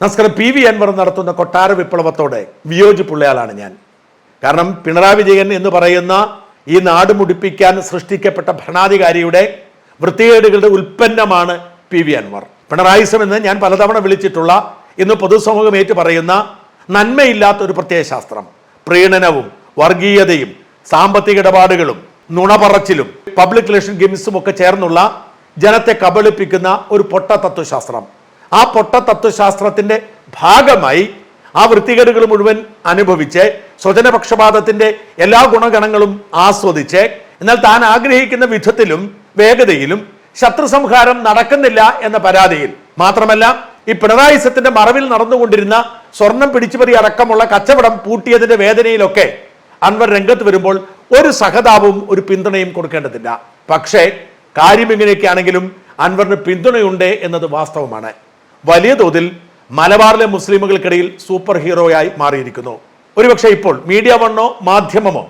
നമസ്കാരം. P V Anwar നടത്തുന്ന കൊട്ടാര വിപ്ലവത്തോടെ വിയോജിപ്പുള്ളയാളാണ് ഞാൻ. കാരണം പിണറായി വിജയൻ എന്ന് പറയുന്ന ഈ നാട് മുടിപ്പിക്കാൻ സൃഷ്ടിക്കപ്പെട്ട ഭരണാധികാരിയുടെ വൃത്തികേടുകളുടെ ഉൽപ്പന്നമാണ് പി വി അൻവർ. പിണറായിസം എന്ന് ഞാൻ പലതവണ വിളിച്ചിട്ടുള്ള ഇന്ന് പൊതുസമൂഹം ഏറ്റു പറയുന്ന നന്മയില്ലാത്ത ഒരു പ്രത്യയശാസ്ത്രം. പ്രീണനവും വർഗീയതയും സാമ്പത്തിക ഇടപാടുകളും നുണപറച്ചിലും പബ്ലിക് റിലേഷൻ ഗെയിംസും ഒക്കെ ചേർന്നുള്ള ജനത്തെ കബളിപ്പിക്കുന്ന ഒരു പൊട്ട തത്വശാസ്ത്രം. ആ പൊട്ട തത്വശാസ്ത്രത്തിന്റെ ഭാഗമായി ആ വൃത്തികേടുകൾ മുഴുവൻ അനുഭവിച്ച് സ്വജനപക്ഷപാതത്തിന്റെ എല്ലാ ഗുണഗണങ്ങളും ആസ്വദിച്ച് എന്നാൽ താൻ ആഗ്രഹിക്കുന്ന വിധത്തിലും വേഗതയിലും ശത്രു സംഹാരം നടക്കുന്നില്ല എന്ന പരാതിയിൽ. മാത്രമല്ല ഈ പിണറായിസത്തിന്റെ മറവിൽ നടന്നുകൊണ്ടിരുന്ന സ്വർണം പിടിച്ചുപറി അടക്കമുള്ള കച്ചവടം പൂട്ടിയതിന്റെ വേദനയിലൊക്കെ അൻവർ രംഗത്ത് വരുമ്പോൾ ഒരു സഹതാപവും ഒരു പിന്തുണയും കൊടുക്കേണ്ടതില്ല. പക്ഷേ കാര്യം ഇങ്ങനെയൊക്കെയാണെങ്കിലും അൻവറിന് പിന്തുണയുണ്ട് എന്നത് വാസ്തവമാണ്. വലിയ തോതിൽ മലബാറിലെ മുസ്ലിമുകൾക്കിടയിൽ സൂപ്പർ ഹീറോയായി മാറിയിരിക്കുന്നു. ഒരുപക്ഷെ ഇപ്പോൾ മീഡിയ വണ്ണോ മാധ്യമമോ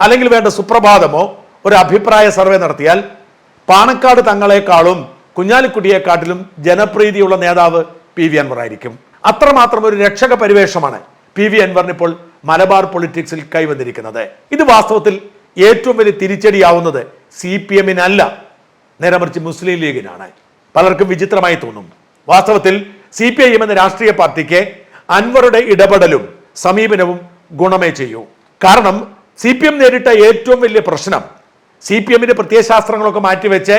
അല്ലെങ്കിൽ വേണ്ട സുപ്രഭാതമോ ഒരു അഭിപ്രായ സർവേ നടത്തിയാൽ പാണക്കാട് തങ്ങളെക്കാളും കുഞ്ഞാലിക്കുട്ടിയെക്കാട്ടിലും ജനപ്രീതിയുള്ള നേതാവ് പി വി അൻവർ ആയിരിക്കും. അത്രമാത്രം ഒരു രക്ഷക പരിവേഷമാണ് പി വി അൻവറിന് ഇപ്പോൾ മലബാർ പൊളിറ്റിക്സിൽ കൈവന്നിരിക്കുന്നത്. ഇത് വാസ്തവത്തിൽ ഏറ്റവും വലിയ തിരിച്ചടിയാവുന്നത് സി പി എമ്മിനല്ല. നേരെ മറിച്ച് മുസ്ലിം ലീഗിനാണ്. പലർക്കും വിചിത്രമായി തോന്നും. വാസ്തവത്തിൽ സി പി ഐ എം എന്ന രാഷ്ട്രീയ പാർട്ടിക്ക് അൻവറുടെ ഇടപെടലും സമീപനവും ഗുണമേ ചെയ്യൂ. കാരണം സി പി എം നേരിട്ട ഏറ്റവും വലിയ പ്രശ്നം സി പി എമ്മിന്റെ പ്രത്യയശാസ്ത്രങ്ങളൊക്കെ മാറ്റിവെച്ച്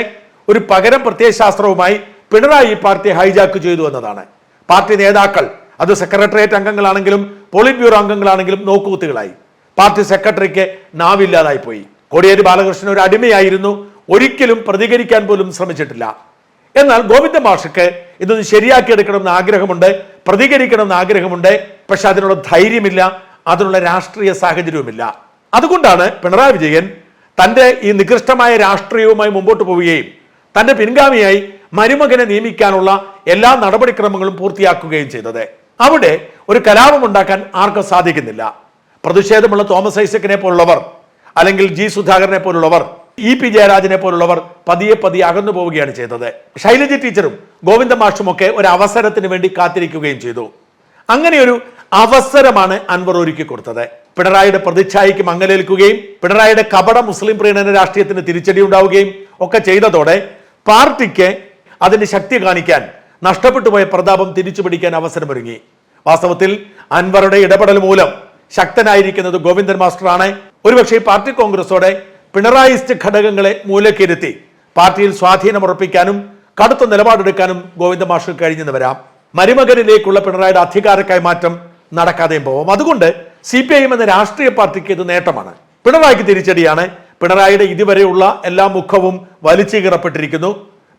ഒരു പകരം പ്രത്യയശാസ്ത്രവുമായി പിണറായി പാർട്ടി ഹൈജാക്ക് ചെയ്തു എന്നതാണ്. പാർട്ടി നേതാക്കൾ അത് സെക്രട്ടേറിയറ്റ് അംഗങ്ങളാണെങ്കിലും പോളിറ്റ് ബ്യൂറോ അംഗങ്ങളാണെങ്കിലും നോക്കുകുത്തുകളായി. പാർട്ടി സെക്രട്ടറിക്ക് നാവില്ലാതായി പോയി. കോടിയേരി ബാലകൃഷ്ണൻ ഒരു അടിമയായിരുന്നു ഒരിക്കലും പ്രതികരിക്കാൻ പോലും ശ്രമിച്ചിട്ടില്ല. എന്നാൽ ഗോവിന്ദ മാഷക്ക് ഇതൊന്ന് ശരിയാക്കിയെടുക്കണമെന്ന് ആഗ്രഹമുണ്ട് പ്രതികരിക്കണമെന്ന് ആഗ്രഹമുണ്ട് പക്ഷെ അതിനുള്ള ധൈര്യമില്ല അതിനുള്ള രാഷ്ട്രീയ സാഹചര്യവുമില്ല. അതുകൊണ്ടാണ് പിണറായി വിജയൻ തന്റെ ഈ നികൃഷ്ടമായ രാഷ്ട്രീയവുമായി മുമ്പോട്ട് പോവുകയും തന്റെ പിൻഗാമിയായി മരുമകനെ നിയമിക്കാനുള്ള എല്ലാ നടപടിക്രമങ്ങളും പൂർത്തിയാക്കുകയും ചെയ്തത്. അവിടെ ഒരു കലാപം ഉണ്ടാക്കാൻ ആർക്കും സാധിക്കുന്നില്ല. പ്രതിഷേധമുള്ള തോമസ് ഐസക്കിനെ പോലുള്ളവർ അല്ലെങ്കിൽ ജി സുധാകരനെ പോലുള്ളവർ ഇ പി ജയരാജനെ പോലുള്ളവർ പതിയെ പതിയെ അകന്നു പോവുകയാണ് ചെയ്തത്. ശൈലജ ടീച്ചറും ഗോവിന്ദ മാഷും ഒക്കെ ഒരു അവസരത്തിന് വേണ്ടി കാത്തിരിക്കുകയും ചെയ്തു. അങ്ങനെ ഒരു അവസരമാണ് അൻവർ ഒരുക്കി കൊടുത്തത്. പിണറായിയുടെ പ്രതിച്ഛായയ്ക്ക് മങ്ങലേൽക്കുകയും പിണറായിയുടെ കപട മുസ്ലിം പ്രീണന രാഷ്ട്രീയത്തിന് തിരിച്ചടി ഉണ്ടാവുകയും ഒക്കെ ചെയ്തതോടെ പാർട്ടിക്ക് അതിന്റെ ശക്തി കാണിക്കാൻ നഷ്ടപ്പെട്ടു പോയ പ്രതാപം തിരിച്ചു പിടിക്കാൻ അവസരമൊരുങ്ങി. വാസ്തവത്തിൽ അൻവറുടെ ഇടപെടൽ മൂലം ശക്തനായിരിക്കുന്നത് ഗോവിന്ദൻ മാസ്റ്ററാണ്. ഒരുപക്ഷെ പാർട്ടി കോൺഗ്രസോടെ പിണറായിസ്റ്റ് ഘടകങ്ങളെ മൂലക്കിരുത്തി പാർട്ടിയിൽ സ്വാധീനം ഉറപ്പിക്കാനും കടുത്ത നിലപാടെടുക്കാനും ഗോവിന്ദ മാഷ് കഴിഞ്ഞെന്ന് വരാം മരുമകനിലേക്കുള്ള പിണറായിയുടെ അധികാര കൈമാറ്റം നടക്കാതെയും പോവാം. അതുകൊണ്ട് സി പി ഐ എം എന്ന രാഷ്ട്രീയ പാർട്ടിക്ക് ഇത് നേട്ടമാണ്. പിണറായിക്ക് തിരിച്ചടിയാണ്. പിണറായിയുടെ ഇതുവരെയുള്ള എല്ലാ മുഖവും വലിച്ചു കീറപ്പെട്ടിരിക്കുന്നു.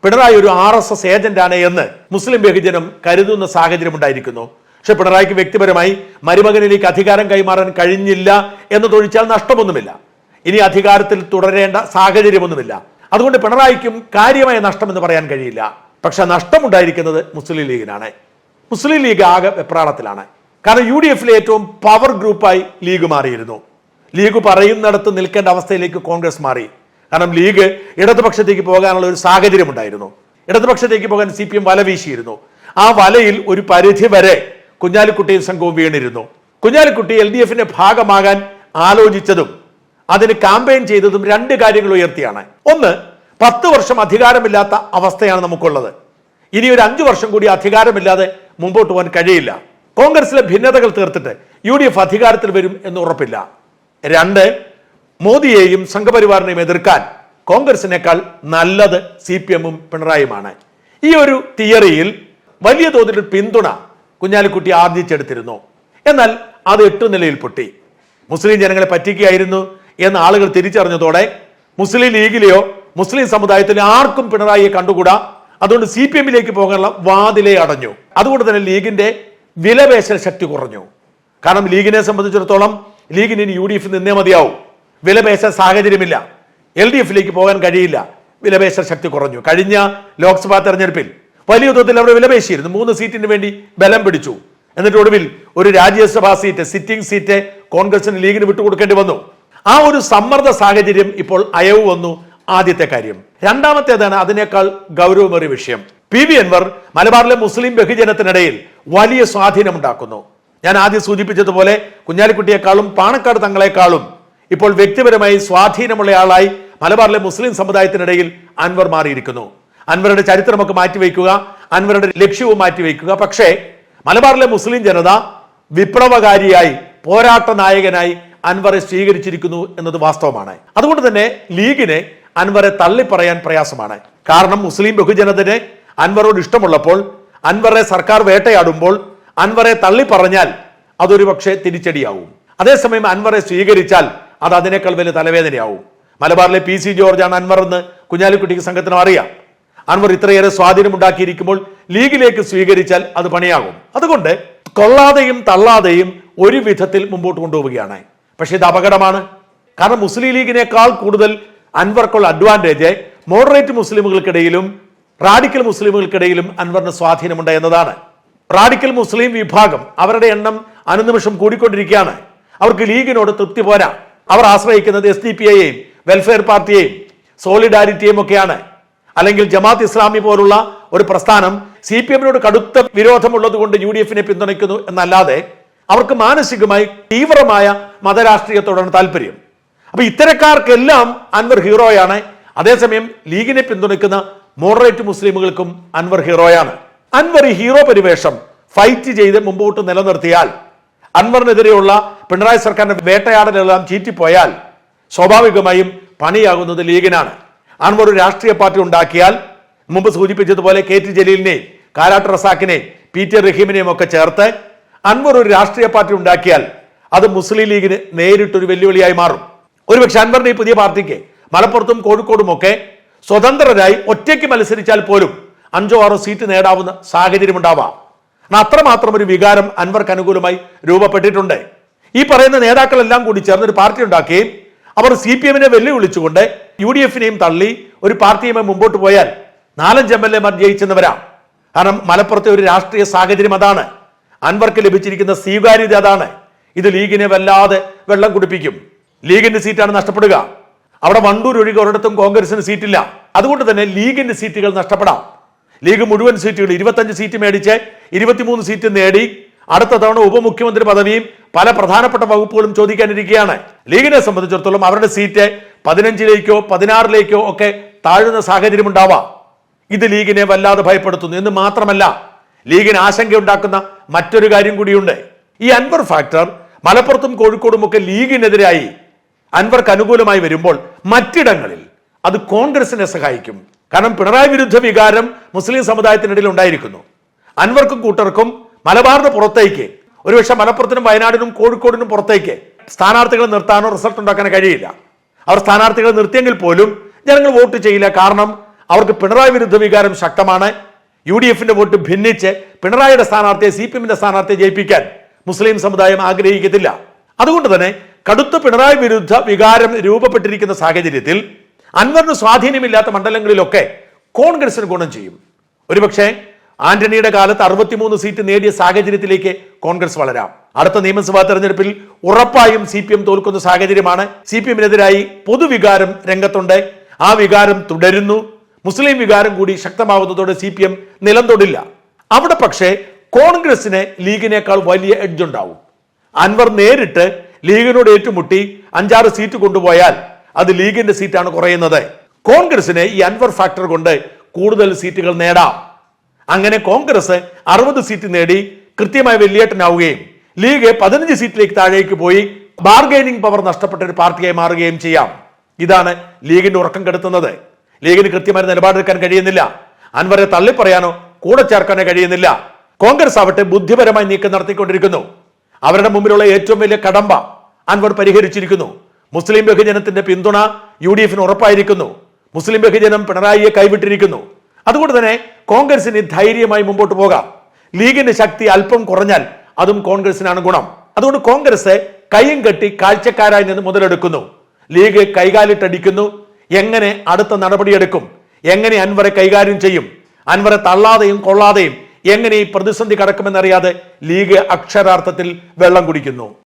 പിണറായി ഒരു ആർ എസ് എസ് ഏജന്റാണ് എന്ന് മുസ്ലിം ബഹുജനം കരുതുന്ന സാഹചര്യം ഉണ്ടായിരിക്കുന്നു. പക്ഷെ പിണറായിക്ക് വ്യക്തിപരമായി മരുമകനിലേക്ക് അധികാരം കൈമാറാൻ കഴിഞ്ഞില്ല എന്ന് തൊഴിച്ചാൽ നഷ്ടമൊന്നുമില്ല. ഇനി അധികാരത്തിൽ തുടരേണ്ട സാഹചര്യമൊന്നുമില്ല. അതുകൊണ്ട് പിണറായിക്കും കാര്യമായ നഷ്ടം എന്ന് പറയാൻ കഴിയില്ല. പക്ഷെ നഷ്ടമുണ്ടായിരിക്കുന്നത് മുസ്ലിം ലീഗിനാണ്. മുസ്ലിം ലീഗ് ആകെ വെപ്രാളത്തിലാണ്. കാരണം യു ഡി എഫിലെ ഏറ്റവും പവർ ഗ്രൂപ്പായി ലീഗ് മാറിയിരുന്നു. ലീഗ് പറയുന്നിടത്ത് നിൽക്കേണ്ട അവസ്ഥയിലേക്ക് കോൺഗ്രസ് മാറി. കാരണം ലീഗ് ഇടതുപക്ഷത്തേക്ക് പോകാനുള്ള ഒരു സാഹചര്യം ഉണ്ടായിരുന്നു ഇടതുപക്ഷത്തേക്ക് പോകാൻ സി പി എം വല വീശിയിരുന്നു. ആ വലയിൽ ഒരു പരിധി വരെ കുഞ്ഞാലിക്കുട്ടിയും സംഘവും വീണിരുന്നു. കുഞ്ഞാലിക്കുട്ടി എൽ ഡി എഫിന്റെ ഭാഗമാകാൻ ആലോചിച്ചതും അതിന് കാമ്പയിൻ ചെയ്തതും രണ്ട് കാര്യങ്ങൾ ഉയർത്തിയാണ്. ഒന്ന് പത്ത് വർഷം അധികാരമില്ലാത്ത അവസ്ഥയാണ് നമുക്കുള്ളത്. ഇനി ഒരു അഞ്ചു വർഷം കൂടി അധികാരമില്ലാതെ മുമ്പോട്ട് പോകാൻ കഴിയില്ല. കോൺഗ്രസിലെ ഭിന്നതകൾ തീർത്തിട്ട് യു ഡി എഫ് അധികാരത്തിൽ വരും എന്ന് ഉറപ്പില്ല. രണ്ട് മോദിയെയും സംഘപരിവാറിനെയും എതിർക്കാൻ കോൺഗ്രസിനേക്കാൾ നല്ലത് സി പി എമ്മും പിണറായിയുമാണ്. ഈ ഒരു തിയറിയിൽ വലിയ തോതിൽ പിന്തുണ കുഞ്ഞാലിക്കുട്ടി ആർജിച്ചെടുത്തിരുന്നു. എന്നാൽ അത് എട്ടു നിലയിൽ പൊട്ടി. മുസ്ലിം ജനങ്ങളെ പറ്റിക്കുകയായിരുന്നു. എന്ന് ആളുകൾ തിരിച്ചറിഞ്ഞതോടെ മുസ്ലിം ലീഗിലെയോ മുസ്ലിം സമുദായത്തിലെ ആർക്കും പിണറായിയെ കണ്ടുകൂടാ? അതുകൊണ്ട് സി പി എമ്മിലേക്ക് പോകാനുള്ള വാതിലെ അടഞ്ഞു. അതുകൊണ്ട് തന്നെ ലീഗിന്റെ വിലപേശൽ ശക്തി കുറഞ്ഞു. കാരണം ലീഗിനെ സംബന്ധിച്ചിടത്തോളം ലീഗിന് ഇനി യു ഡി എഫ് നിന്നേ മതിയാവും. വിലപേശൽ സാഹചര്യമില്ല. എൽ ഡി എഫിലേക്ക് പോകാൻ കഴിയില്ല. വിലപേശൽ ശക്തി കുറഞ്ഞു. കഴിഞ്ഞ ലോക്സഭാ തെരഞ്ഞെടുപ്പിൽ വലിയ തോതിൽ അവിടെ വിലപേശിയിരുന്നു. മൂന്ന് സീറ്റിന് വേണ്ടി ബലം പിടിച്ചു. എന്നിട്ട് ഒടുവിൽ ഒരു രാജ്യസഭാ സീറ്റ് സിറ്റിംഗ് സീറ്റ് കോൺഗ്രസിന് ലീഗിന് വിട്ടുകൊടുക്കേണ്ടി വന്നു. ആ ഒരു സമ്മർദ്ദ സാഹചര്യം ഇപ്പോൾ അയവ് വന്നു ആദ്യത്തെ കാര്യം. രണ്ടാമത്തേതാണ് അതിനേക്കാൾ ഗൗരവമേറിയ വിഷയം. പി. വി. അൻവർ മലബാറിലെ മുസ്ലിം ബഹുജനത്തിനിടയിൽ വലിയ സ്വാധീനമുണ്ടാക്കുന്നു. ഞാൻ ആദ്യം സൂചിപ്പിച്ചതുപോലെ കുഞ്ഞാലിക്കുട്ടിയെക്കാളും പാണക്കാട് തങ്ങളെക്കാളും ഇപ്പോൾ വ്യക്തിപരമായി സ്വാധീനമുള്ളയാളായി മലബാറിലെ മുസ്ലിം സമുദായത്തിനിടയിൽ അൻവർ മാറിയിരിക്കുന്നു. അൻവറുടെ ചരിത്രമൊക്കെ മാറ്റിവെക്കുക അൻവറുടെ ലക്ഷ്യവും മാറ്റിവെക്കുക പക്ഷേ മലബാറിലെ മുസ്ലിം ജനത വിപ്ലവകാരിയായി പോരാട്ട നായകനായി അൻവറെ സ്വീകരിച്ചിരിക്കുന്നു എന്നത് വാസ്തവമാണ്. അതുകൊണ്ട് തന്നെ ലീഗിനെ അൻവറെ തള്ളിപ്പറയാൻ പ്രയാസമാണ്. കാരണം മുസ്ലിം ബഹുജനത്തിന് അൻവറോട് ഇഷ്ടമുള്ളപ്പോൾ അൻവറെ സർക്കാർ വേട്ടയാടുമ്പോൾ അൻവറെ തള്ളിപ്പറഞ്ഞാൽ അതൊരു പക്ഷേ തിരിച്ചടിയാവും. അതേസമയം അൻവറെ സ്വീകരിച്ചാൽ അത് അതിനേക്കാൾ വലിയ തലവേദനയാവും. മലബാറിലെ പി സി ജോർജാണ് അൻവർ എന്ന് കുഞ്ഞാലിക്കുട്ടിക്ക് സംഘത്തിനും അറിയാം. അൻവർ ഇത്രയേറെ സ്വാധീനമുണ്ടാക്കിയിരിക്കുമ്പോൾ ലീഗിലേക്ക് സ്വീകരിച്ചാൽ അത് പണിയാകും. അതുകൊണ്ട് കൊള്ളാതെയും തള്ളാതെയും ഒരു വിധത്തിൽ മുമ്പോട്ട് കൊണ്ടുപോവുകയാണ്. പക്ഷേ ഇത് അപകടമാണ്. കാരണം മുസ്ലിം ലീഗിനേക്കാൾ കൂടുതൽ അൻവർക്കുള്ള അഡ്വാന്റേജ് മോഡറേറ്റ് മുസ്ലിമുകൾക്കിടയിലും റാഡിക്കൽ മുസ്ലിമുകൾക്കിടയിലും അൻവറിന് സ്വാധീനമുണ്ട് എന്നതാണ്. റാഡിക്കൽ മുസ്ലിം വിഭാഗം അവരുടെ എണ്ണം അനുനിമിഷം കൂടിക്കൊണ്ടിരിക്കുകയാണ്. അവർക്ക് ലീഗിനോട് തൃപ്തി പോരാ. അവർ ആശ്രയിക്കുന്നത് എസ് ഡി പി ഐയെയും വെൽഫെയർ പാർട്ടിയെയും സോളിഡാരിറ്റിയും ഒക്കെയാണ്. അല്ലെങ്കിൽ ജമാത്ത് ഇസ്ലാമി പോലുള്ള ഒരു പ്രസ്ഥാനം സി പി എമ്മിനോട് കടുത്ത വിരോധമുള്ളത് കൊണ്ട് യു ഡി എഫിനെ പിന്തുണയ്ക്കുന്നു എന്നല്ലാതെ അവർക്ക് മാനസികമായി തീവ്രമായ മതരാഷ്ട്രീയത്തോടാണ് താല്പര്യം. അപ്പൊ ഇത്തരക്കാർക്കെല്ലാം അൻവർ ഹീറോയാണ്. അതേസമയം ലീഗിനെ പിന്തുണയ്ക്കുന്ന മോഡറേറ്റ് മുസ്ലിമുകൾക്കും അൻവർ ഹീറോയാണ്. അൻവർ ഈ ഹീറോ പരിവേഷം ഫൈറ്റ് ചെയ്ത് മുമ്പോട്ട് നിലനിർത്തിയാൽ അൻവറിനെതിരെയുള്ള പിണറായി സർക്കാരിന്റെ വേട്ടയാടലെല്ലാം ചീറ്റിപ്പോയാൽ സ്വാഭാവികമായും പണിയാകുന്നത് ലീഗിനാണ്. അൻവർ ഒരു രാഷ്ട്രീയ പാർട്ടി ഉണ്ടാക്കിയാൽ മുമ്പ് സൂചിപ്പിച്ചതുപോലെ കെ ടി ജലീലിനെയും കാരാട്ട് റസാക്കിനെയും പി ടി റഹീമിനെയും ഒക്കെ ചേർത്ത് അൻവർ ഒരു രാഷ്ട്രീയ പാർട്ടി ഉണ്ടാക്കിയാൽ അത് മുസ്ലിം ലീഗിന് നേരിട്ടൊരു വെല്ലുവിളിയായി മാറും. ഒരുപക്ഷെ അൻവറിന്റെ ഈ പുതിയ പാർട്ടിക്ക് മലപ്പുറത്തും കോഴിക്കോടും ഒക്കെ സ്വതന്ത്രരായി ഒറ്റയ്ക്ക് മത്സരിച്ചാൽ പോലും അഞ്ചോ ആറോ സീറ്റ് നേടാവുന്ന സാഹചര്യം ഉണ്ടാവാം അത്രമാത്രം ഒരു വികാരം അൻവർക്ക് അനുകൂലമായി രൂപപ്പെട്ടിട്ടുണ്ട്. ഈ പറയുന്ന നേതാക്കളെല്ലാം കൂടി ചേർന്ന് ഒരു പാർട്ടി ഉണ്ടാക്കുകയും അവർ സി പി എമ്മിനെ വെല്ലുവിളിച്ചുകൊണ്ട് യു ഡി എഫിനെയും തള്ളി ഒരു പാർട്ടിയുമായി മുമ്പോട്ട് പോയാൽ നാലഞ്ച് എം എൽ എമാർ ജയിച്ചെന്ന് വരാം കാരണം മലപ്പുറത്തെ ഒരു രാഷ്ട്രീയ സാഹചര്യം അതാണ്. അൻവർക്ക് ലഭിച്ചിരിക്കുന്ന സ്വീകാര്യത അതാണ്. ഇത് ലീഗിനെ വല്ലാതെ വെള്ളം കുടിപ്പിക്കും. ലീഗിന്റെ സീറ്റാണ് നഷ്ടപ്പെടുക. അവിടെ വണ്ടൂർ ഒഴികെ ഒരിടത്തും കോൺഗ്രസിന് സീറ്റില്ല. അതുകൊണ്ട് തന്നെ ലീഗിന്റെ സീറ്റുകൾ നഷ്ടപ്പെടാം. ലീഗ് മുഴുവൻ സീറ്റുകൾ ഇരുപത്തഞ്ച് സീറ്റ് മേടിച്ച് ഇരുപത്തിമൂന്ന് സീറ്റ് നേടി അടുത്ത തവണ ഉപമുഖ്യമന്ത്രി പദവിയും പല പ്രധാനപ്പെട്ട വകുപ്പുകളും ചോദിക്കാനിരിക്കുകയാണ്. ലീഗിനെ സംബന്ധിച്ചിടത്തോളം അവരുടെ സീറ്റ് പതിനഞ്ചിലേക്കോ പതിനാറിലേക്കോ ഒക്കെ താഴുന്ന സാഹചര്യം ഉണ്ടാവാം ഇത് ലീഗിനെ വല്ലാതെ ഭയപ്പെടുത്തുന്നു എന്ന് മാത്രമല്ല ലീഗിന് ആശങ്കയുണ്ടാക്കുന്ന മറ്റൊരു കാര്യം കൂടിയുണ്ട്. ഈ അൻവർ ഫാക്ടർ മലപ്പുറത്തും കോഴിക്കോടും ഒക്കെ ലീഗിനെതിരായി അൻവർക്ക് അനുകൂലമായി വരുമ്പോൾ മറ്റിടങ്ങളിൽ അത് കോൺഗ്രസിനെ സഹായിക്കും. കാരണം പിണറായി വിരുദ്ധ വികാരം മുസ്ലിം സമുദായത്തിനിടയിൽ ഉണ്ടായിരിക്കുന്നു. അൻവർക്കും കൂട്ടർക്കും മലബാറിന് പുറത്തേക്ക് ഒരുപക്ഷെ മലപ്പുറത്തിനും വയനാടിനും കോഴിക്കോടിനും പുറത്തേക്ക് സ്ഥാനാർത്ഥികളെ നിർത്താനോ റിസൾട്ട് ഉണ്ടാക്കാനോ കഴിയില്ല. അവർ സ്ഥാനാർത്ഥികളെ നിർത്തിയെങ്കിൽ പോലും ജനങ്ങൾ വോട്ട് ചെയ്യില്ല. കാരണം അവർക്ക് പിണറായി വിരുദ്ധ വികാരം ശക്തമാണ്. യു ഡി എഫിന്റെ വോട്ട് ഭിന്നിച്ച് പിണറായിയുടെ സ്ഥാനാർത്ഥിയെ സി പി എമ്മിന്റെ സ്ഥാനാർത്ഥിയെ ജയിപ്പിക്കാൻ മുസ്ലിം സമുദായം ആഗ്രഹിക്കത്തില്ല. അതുകൊണ്ട് തന്നെ കടുത്ത പിണറായി വിരുദ്ധ വികാരം രൂപപ്പെട്ടിരിക്കുന്ന സാഹചര്യത്തിൽ അൻവറിന് സ്വാധീനമില്ലാത്ത മണ്ഡലങ്ങളിലൊക്കെ കോൺഗ്രസിന് ഗുണം ചെയ്യും. ഒരുപക്ഷെ ആന്റണിയുടെ കാലത്ത് അറുപത്തിമൂന്ന് സീറ്റ് നേടിയ സാഹചര്യത്തിലേക്ക് കോൺഗ്രസ് വളരാം. അടുത്ത നിയമസഭാ തെരഞ്ഞെടുപ്പിൽ ഉറപ്പായും സി പി എം തോൽക്കുന്ന സാഹചര്യമാണ് സി പി എമ്മിനെതിരായി പൊതുവികാരം രംഗത്തുണ്ട്. ആ വികാരം തുടരുന്നു. മുസ്ലിം വികാരം കൂടി ശക്തമാവുന്നതോടെ സി പി എം നിലം തൊടില്ല. അവിടെ പക്ഷേ കോൺഗ്രസിന് ലീഗിനേക്കാൾ വലിയ എഡ്ജ് ഉണ്ടാവും. അൻവർ നേരിട്ട് ലീഗിനോട് ഏറ്റുമുട്ടി അഞ്ചാറ് സീറ്റ് കൊണ്ടുപോയാൽ അത് ലീഗിന്റെ സീറ്റാണ് കുറയുന്നത്. കോൺഗ്രസിന് ഈ അൻവർ ഫാക്ടർ കൊണ്ട് കൂടുതൽ സീറ്റുകൾ നേടാം. അങ്ങനെ കോൺഗ്രസ് അറുപത് സീറ്റ് നേടി കൃത്യമായി വെല്ലിയേട്ടനാവുകയും ലീഗ് പതിനഞ്ച് സീറ്റിലേക്ക് താഴേക്ക് പോയി ബാർഗൈനിങ് പവർ നഷ്ടപ്പെട്ട ഒരു പാർട്ടിയായി മാറുകയും ചെയ്യാം. ഇതാണ് ലീഗിന്റെ ഉറക്കം കെടുത്തുന്നത്. ലീഗിന് കൃത്യമായി നിലപാടെടുക്കാൻ കഴിയുന്നില്ല. അൻവറെ തള്ളിപ്പറയാനോ കൂടെ ചേർക്കാനോ കഴിയുന്നില്ല. കോൺഗ്രസ് ആവട്ടെ ബുദ്ധിപരമായി നീക്കം നടത്തിക്കൊണ്ടിരിക്കുന്നു. അവരുടെ മുമ്പിലുള്ള ഏറ്റവും വലിയ കടമ്പ അൻവർ പരിഹരിച്ചിരിക്കുന്നു. മുസ്ലിം ബഹുജനത്തിന്റെ പിന്തുണ യു ഡി എഫിന് ഉറപ്പായിരിക്കുന്നു. മുസ്ലിം ബഹുജനം പിണറായിയെ കൈവിട്ടിരിക്കുന്നു. അതുകൊണ്ട് തന്നെ കോൺഗ്രസിന് ധൈര്യമായി മുമ്പോട്ട് പോകാം. ലീഗിന്റെ ശക്തി അല്പം കുറഞ്ഞാൽ അതും കോൺഗ്രസിനാണ് ഗുണം. അതുകൊണ്ട് കോൺഗ്രസ് കൈയും കെട്ടി കാഴ്ചക്കാരായി നിന്ന് മുതലെടുക്കുന്നു. ലീഗ് കൈകാലിട്ടടിക്കുന്നു. എങ്ങനെ അടുത്ത നടപടിയെടുക്കും? എങ്ങനെ അൻവറെ കൈകാര്യം ചെയ്യും? അൻവറെ തള്ളാതെയും കൊള്ളാതെയും എങ്ങനെ ഈ പ്രതിസന്ധി കടക്കുമെന്നറിയാതെ ലീഗ് അക്ഷരാർത്ഥത്തിൽ വെള്ളം കുടിക്കുന്നു.